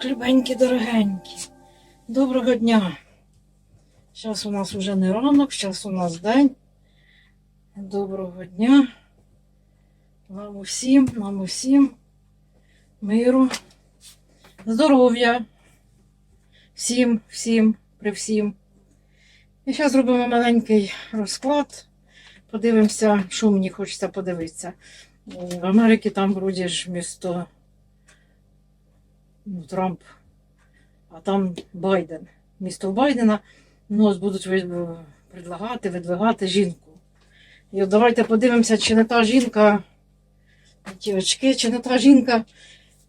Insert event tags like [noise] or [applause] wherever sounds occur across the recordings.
Так, любенькі, дорогенькі. Доброго дня. Зараз у нас вже не ранок, зараз у нас день. Доброго дня. Вам усім, вам усім. Миру. Здоров'я. Всім, всім, при всім. І зараз зробимо маленький розклад. Подивимося, що мені хочеться подивитися. В Америці там вроді ж місто ну, Трамп, а там Байден. Місто Байдена ну, ось будуть предлагати, видвигати жінку. І от давайте подивимося, чи не та жінка, ті очки, чи не та жінка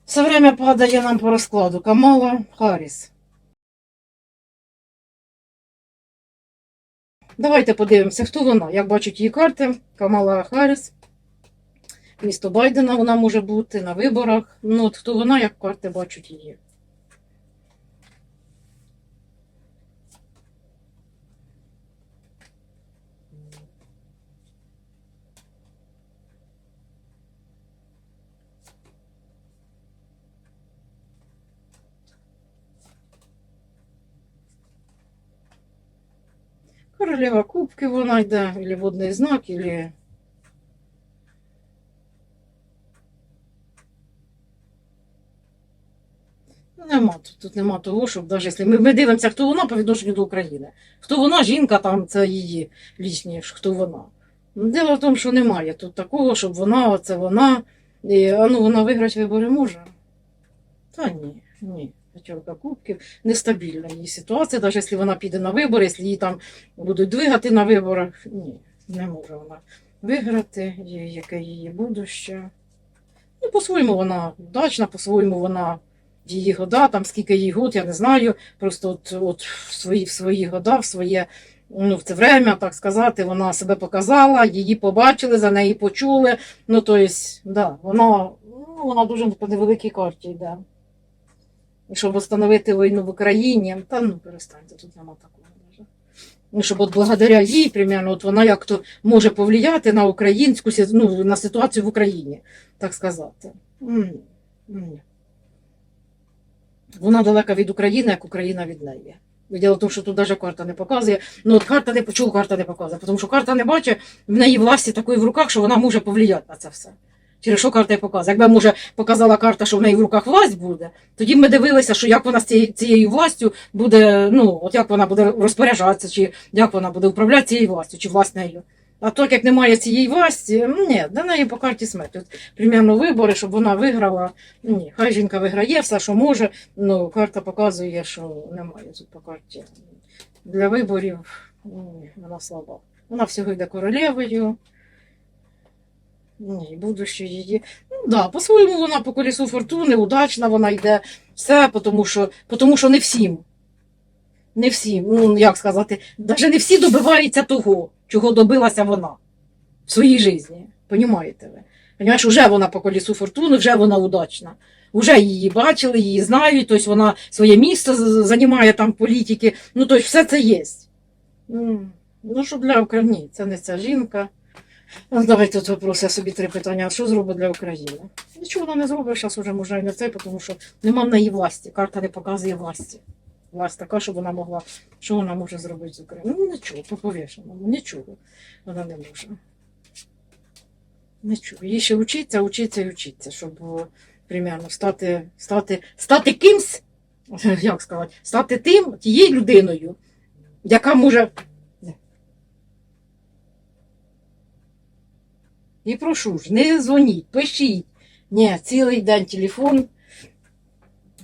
все время падає нам по розкладу. Камала Харріс. Давайте подивимося, хто вона. Як бачать її карти, Камала Харріс. Місто Байдена вона може бути на виборах. Ну, от хто вона, як карти бачать її. Королева кубки вона йде, або водний знак, або Ну, Нема тут, нема того, щоб навіть якщо ми, ми дивимося, хто вона по відношенню до України. Хто вона, жінка там, це її лічні, хто вона. Ну, Дело в тому, що немає тут такого, щоб вона, оце вона. І, а ну, вона виграти вибори може. Та ні, ні. П'ятерка кубків. Нестабільна її ситуація, навіть якщо вона піде на вибори, якщо її там будуть двигати на виборах, ні, не може вона виграти, яке її будуще. Ну, по-своєму вона вдачна, по-своєму вона її года, там скільки їй год, я не знаю. Просто от, от в свої, в свої года, в своє ну, в це время, так сказати, вона себе показала, її побачили, за неї почули. Ну, то есть, да, вона, ну, вона дуже по невеликій карті йде. І щоб встановити війну в Україні, та ну перестаньте, тут нема такого. Ну, щоб от благодаря їй, примерно, от вона як то може повлияти на українську ну, на ситуацію в Україні, так сказати. М, ні. Вона далека від України, як Україна від неї. Діло тому, що тут навіть карта не показує. Ну от карта не чому карта не показує, тому що карта не бачить в неї власті такої в руках, що вона може повлияти на це все. Через що карта і показує. Якби може показала карта, що в неї в руках власть буде, тоді ми дивилися, що як вона з цією, цією властю буде, ну от як вона буде розпоряджатися, чи як вона буде управляти цією властю, чи власть нею. А так як немає цієї власті, ну ні, до неї по карті смерть. От, примерно вибори, щоб вона виграла. Ні, хай жінка виграє все, що може. Ну, карта показує, що немає тут по карті. Для виборів ні, вона слаба. Вона всього йде королевою. Ні, будуще її. Ну, да, по-своєму вона по колісу фортуни, удачна вона йде. Все, тому що, тому що не всім. Не всім. Ну, як сказати, навіть не всі добиваються того, чого добилася вона в своїй житті. Понімаєте ви? Понимаєш, вже вона по колісу фортуни, вже вона удачна. Вже її бачили, її знають, тобто вона своє місце займає там політики. Ну, тобто все це є. Ну, що для України? Це не ця жінка. Ну, Давайте тут вопрос, я собі три питання. Що зробить для України? Нічого вона не зробить, зараз вже може і не це, тому що нема в неї власті. Карта не показує власті. Власть така, щоб вона могла, що вона може зробити з Україною? Ну, нічого, по повішеному, нічого вона не може. Нічого. Їй ще вчиться, вчиться і вчиться, щоб примерно стати, стати, стати кимсь, [laughs] як сказати, стати тим, тією людиною, яка може. І прошу ж, не дзвоніть, пишіть. Ні, цілий день телефон.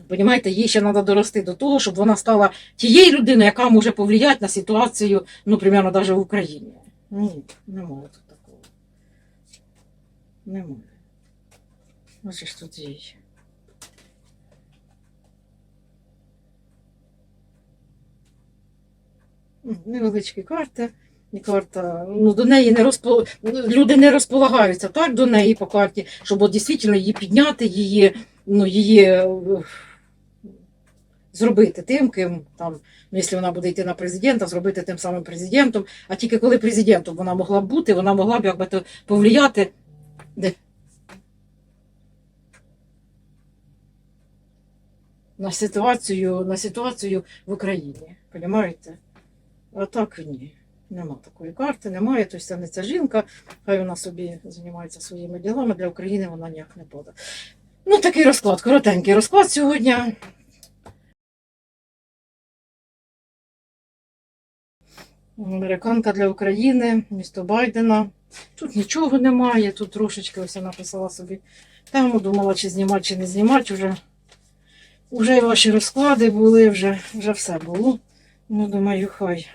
Понімаєте, їй ще треба дорости до того, щоб вона стала тією людиною, яка може повлияти на ситуацію, ну, примерно, навіть в Україні. Ні, немає тут такого. Немає. Ось ж тут. М, Невеличкі карти. Карта, ну, до неї не розпо... люди не розполагаються так до неї по карті, щоб дійсно її підняти, її, ну, її е, зробити тим, ким там, якщо вона буде йти на президента, зробити тим самим президентом. А тільки коли президентом вона могла б бути, вона могла б якби то повлияти. На ситуацію, на ситуацію в Україні. Понімаєте? А так ні. Нема такої карти, немає. Тобто це не ця жінка, хай вона собі займається своїми ділами. Для України вона ніяк не буде. Ну, такий розклад, коротенький розклад сьогодні. Американка для України, місто Байдена. Тут нічого немає, тут трошечки ось я написала собі тему, думала, чи знімати, чи не знімати. Вже, вже ваші розклади були, вже, вже все було. Ну, думаю, хай.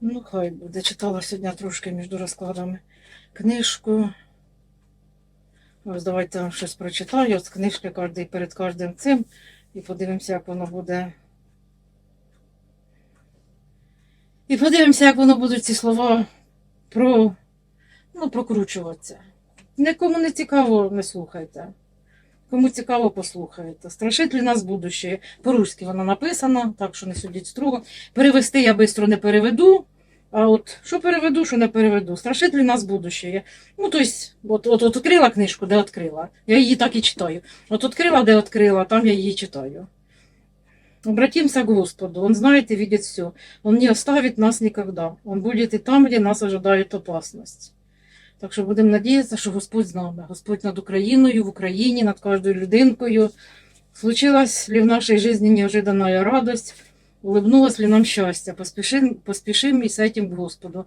Ну, хай буде. Читала сьогодні трошки між розкладами книжку. Ось давайте щось прочитаю з книжки перед кожним цим. І подивимося, як воно буде. І подивимося, як воно будуть ці слова про, ну, прокручуватися. Нікому не цікаво, не слухайте. Кому цікаво, послухайте. Страшить ли нас будуще. По-руськи вона написана, так що не судіть строго. Перевести я швидко не переведу. А от що переведу, що не переведу. Страшить ли нас будуще. Ну, тобто, от, от, от відкрила книжку, де відкрила. Я її так і читаю. От відкрила, де відкрила, там я її читаю. Обратимся к Господу. Он знает и видит все. Он не оставит нас никогда. Он будет и там, где нас ожидает опасность. Так що будемо надіятися, що Господь з нами. Господь над Україною, в Україні, над кожною людинкою. Случилась ли в нашей жизни неожиданная радость? Улыбнулось ли нам? Поспешим, поспешим и с этим к Господу.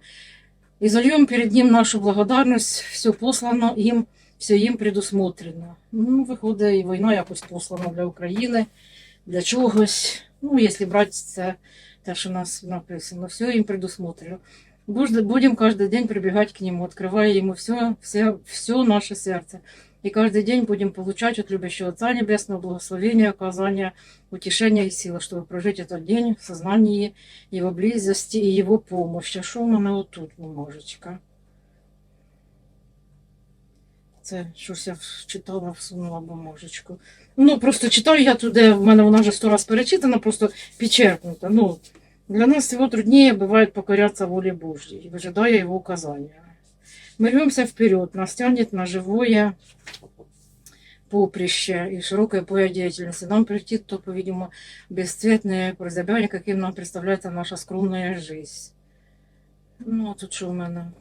И зальем перед Ним нашу благодарность. Все послано им, все їм предусмотрено. Ну, виходить, і війна якось послана для України, для чогось. Ну, якщо брати це, те, що у нас написано, все їм предусмотрено. Будь- Будем каждый день прибегать к Нему, открывая Ему все, все, все наше сердце. И каждый день будем получать от любящего Отца Небесного благословения, оказания, утешения и силы, чтобы прожить этот день в сознании Его близости и Его помощи. А що в мене отут бумажечка? Це щось я читала, всунула бумажечку. Ну, просто читаю я туди, в мене вона вже сто раз перечитана, просто підчеркнута. Ну, для нас всего труднее бывает покоряться воле Божьей, выжидая Его указания. Мы рвемся вперед, нас тянет на живое поприще и широкое поле деятельности. Нам прилетит то, по-видимому, бесцветное прозябание, каким нам представляется наша скромная жизнь. Ну, а тут что у меня?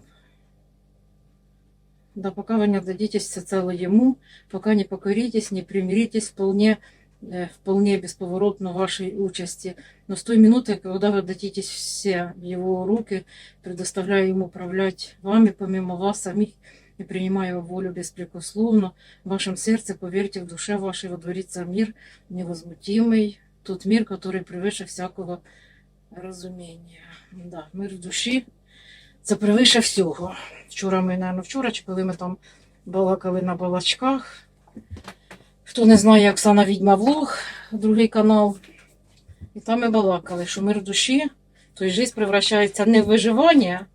Да пока вы не отдадитесь всецело Ему, пока не покоритесь, не примиритесь вполне, э, вполне бесповоротно вашей участи, но с той минуты, когда вы дадитесь все в Его руки, предоставляя Ему управлять вами, помимо вас самих, и принимая Его волю беспрекословно, в вашем сердце, поверьте, в душе вашей водворится мир невозмутимый, тот мир, который превыше всякого разумения. Да, мир в душі це превише всього. Вчора ми, наверное, вчора, чи коли ми там балакали на балачках. Хто не знає, Оксана Відьма Влог, другий канал. І там ми балакали, що мир душі, то й життя превращається не в виживання,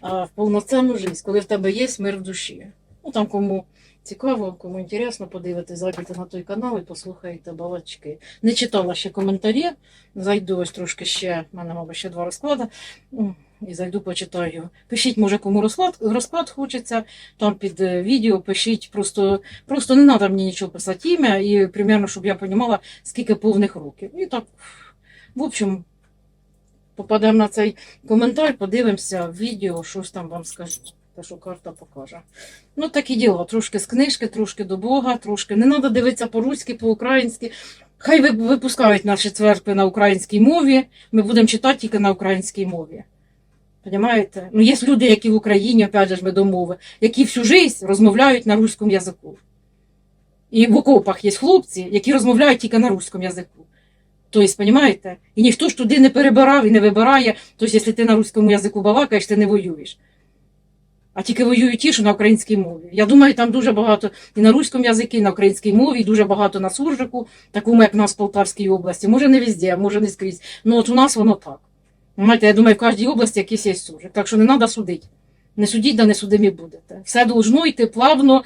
а в повноцінну життя, коли в тебе є мир в душі. Ну там кому цікаво, кому інтересно, подивитись, зайдете на той канал і послухайте балачки. Не читала ще коментарі, зайду ось трошки ще, в мене, мабуть, ще два розклади. І зайду, почитаю. Пишіть, може, кому розклад, розклад хочеться, там під е, відео пишіть, просто, просто не треба мені нічого писати ім'я, і примерно, щоб я розуміла, скільки повних років. І так, в общем, попадемо на цей коментар, подивимося відео, щось там вам скажу. Те, що карта покаже. Ну, такі діла. Трошки з книжки, трошки до Бога, трошки. Не треба дивитися по-руськи, по-українськи. Хай випускають наші церкви на українській мові. Ми будемо читати тільки на українській мові. Понимаєте? Ну, є люди, які в Україні, опять же, ми до мови, які всю життя розмовляють на руському язику. І в окопах є хлопці, які розмовляють тільки на руському язику. Тобто, понимаєте? І ніхто ж туди не перебирав і не вибирає. Тобто, якщо ти на руському язику балакаєш, ти не воюєш. А тільки воюють ті, що на українській мові. Я думаю, там дуже багато і на руському язикі, і на українській мові, і дуже багато на суржику, такому, як у нас в Полтавській області. Може, не везде, може не скрізь. Ну от у нас воно так. Знаєте, я думаю, в кожній області якийсь є суржик. Так що не треба судити. Не судіть, да не судимі будете. Все должно йти плавно,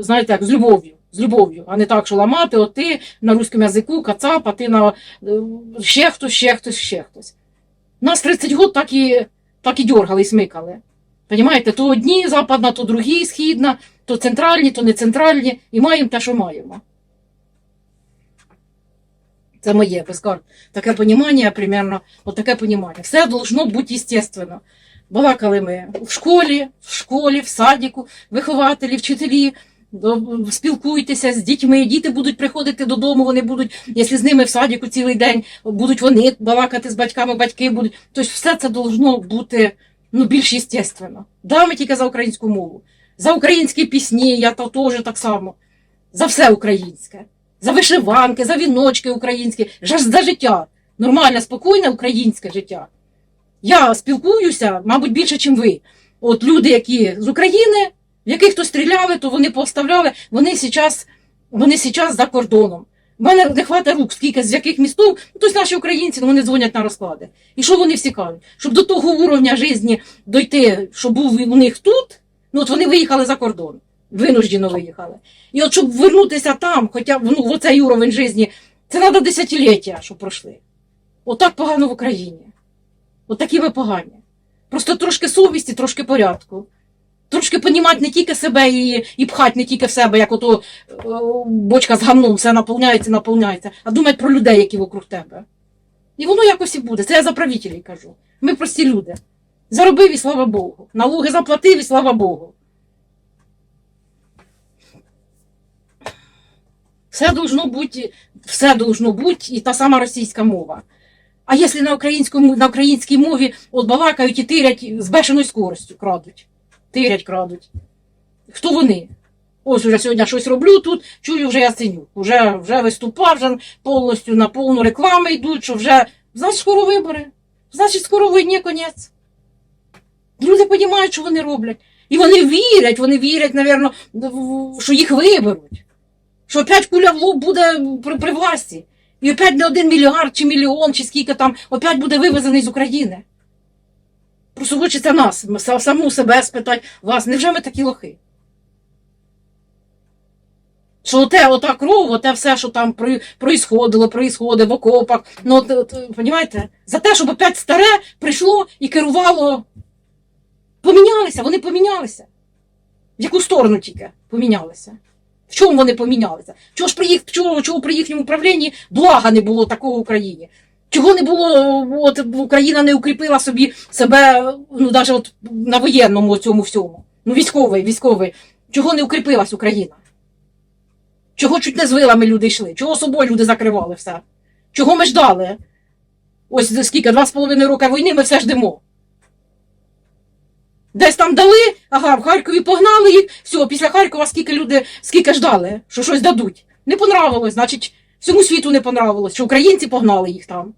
знаєте, як з любов'ю. З любов'ю, а не так, що ламати, от ти на руському язику, кацап, а ти на е, ще хтось, ще хтось, ще хтось. Нас 30 років так і, так і дергали і смикали. Понімаєте, то одні западна, то другі східна. то центральні, то не центральні, і маємо те, що маємо. Це моє безкар. Таке понімання, примерно, от таке понімання. Все должно бути естественно. Балакали ми в школі, в школі, в садіку, вихователі, вчителі. Спілкуйтеся з дітьми, діти будуть приходити додому, вони будуть, якщо з ними в садіку цілий день, будуть вони балакати з батьками, батьки будуть. Тобто все це должно бути ну, більш естественно. Да, ми тільки за українську мову. За українські пісні, я то теж так само. За все українське. За вишиванки, за віночки українські, за, життя. Нормальне, спокійне українське життя. Я спілкуюся, мабуть, більше, ніж ви. От люди, які з України, в яких то стріляли, то вони поставляли, вони зараз вони за кордоном. У мене не хватає рук, скільки з яких містов, ну, тобто наші українці, ну, вони дзвонять на розклади. І що вони всі кажуть? Щоб до того уровня житті дойти, що був у них тут, ну от вони виїхали за кордон, винуждено виїхали. І от щоб вернутися там, хоча б ну, в оцей уровень житті, це треба десятиліття, щоб пройшли. Отак погано в Україні. От такі ви погані. Просто трошки совісті, трошки порядку. Трошки понімати не тільки себе і, і пхати не тільки в себе, як ото е, бочка з гамном, все наповняється, наповняється, а думати про людей, які вокруг тебе. І воно якось і буде. Це я за правителів кажу. Ми прості люди. Заробив і слава Богу. Налоги заплатив і слава Богу. Все должно бути, все должно бути, і та сама російська мова. А якщо на, українському, на українській мові от балакають і тирять з бешеною скоростю, крадуть. Тирять, крадуть. Хто вони? Ось уже сьогодні щось роблю тут, чую вже Яценюк. Вже, вже виступав, вже повністю на повну рекламу йдуть, що вже, значить, скоро вибори. Значить, скоро війні конець. Люди розуміють, що вони роблять. І вони вірять, вони вірять, напевно, що їх виберуть. Що опять куля в лоб буде при, при власті. І опять не один мільярд чи мільйон, чи скільки там, опять буде вивезений з України. Просто хочеться нас, саму себе спитати, вас, невже ми такі лохи? Що оте, ота кров, оте все, що там при- происходило, происходить в окопах. Ну, от, понімаєте? За те, щоб опять старе прийшло і керувало. Помінялися, вони помінялися. В яку сторону тільки помінялися? В чому вони помінялися? Чого ж при їх, чого, чого при їхньому управлінні блага не було такого в Україні? Чого не було, от Україна не укріпила собі себе, ну навіть от на воєнному цьому всьому. Ну, військовий, військовий. Чого не укріпилась Україна? Чого чуть не з вилами люди йшли? Чого собою люди закривали все? Чого ми ждали? Ось скільки, два з половиною роки війни ми все ждемо. Десь там дали, ага, в Харкові погнали їх, все, після Харкова скільки люди, скільки ждали, що щось дадуть. Не понравилось, значить, всьому світу не понравилось, що українці погнали їх там.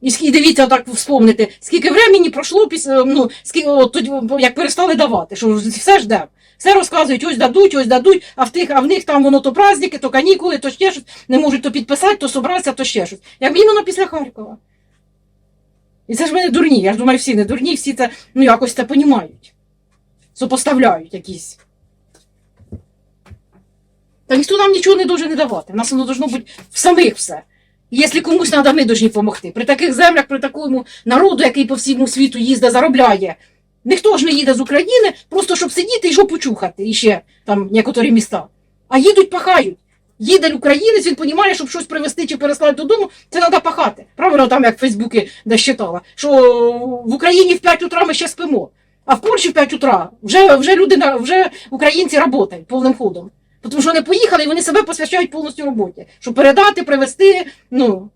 І дивіться, так вспомнити, скільки времени пройшло ну, скільки, от, як перестали давати, що все ждемо. Все розказують, ось дадуть, ось дадуть, а в тих, а в них там воно то праздники, то канікули, то ще щось, не можуть то підписати, то собратися, то ще щось. Як іменно після Харкова. І це ж ми дурні. Я ж думаю, всі не дурні, всі це ну, якось це понімають. Сопоставляють якісь. Та ніхто нам нічого не дуже не давати. У нас воно должно бути в самих все. Якщо комусь треба, ми повинні допомогти. При таких землях, при такому народу, який по всьому світу їздить, заробляє. Ніхто ж не їде з України, просто щоб сидіти і жопу чухати, і ще там некоторі міста. А їдуть, пахають. Їде українець, він розуміє, щоб щось привезти чи переслати додому, це треба пахати. Правильно, там як в Фейсбуці де читала, що в Україні в 5 утра ми ще спимо, а в Польщі в 5 утра вже, вже люди, вже українці працюють повним ходом. Тому що вони поїхали і вони себе посвящають повністю роботі. Щоб передати, привезти, ну.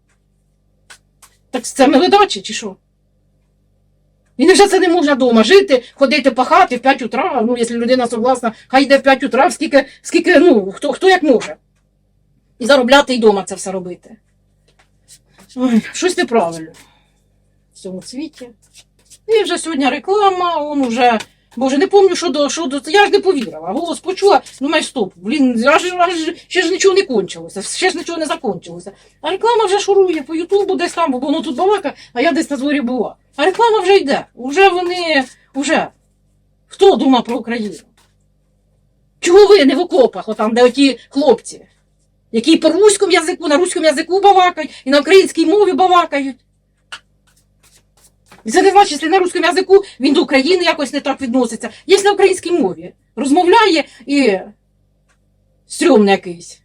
Так це ми ледачі, чи що? І невже це не можна вдома жити, ходити пахати в 5 утра, ну, якщо людина согласна, хай йде в 5 утра, скільки, скільки ну, хто, хто як може. І заробляти і вдома це все робити. Ой, щось неправильно в цьому світі. І вже сьогодні реклама, он уже. Боже, не пам'ятаю, що до, що до. Я ж не повірила. Голос почула, думаю, стоп, блін, аж, аж ще ж нічого не кончилося, ще ж нічого не закончилося. А реклама вже шурує по Ютубу десь там, бо воно тут балака, а я десь на дворі була. А реклама вже йде. Уже вони, уже. Хто думав про Україну? Чого ви не в окопах, отам, де оті хлопці, які по руському язику, на руському язику балакають і на українській мові бавакають. Це не значить, якщо на руському язику він до України якось не так відноситься. Є на українській мові. Розмовляє і стрьомний якийсь.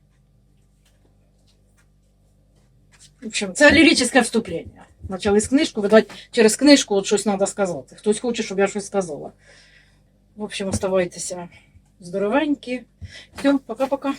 В общем, це ліричне вступлення. Почали з книжку, видать, через книжку от щось треба сказати. Хтось хоче, щоб я щось сказала. В общем, оставайтеся здоровенькі. Все, пока-пока.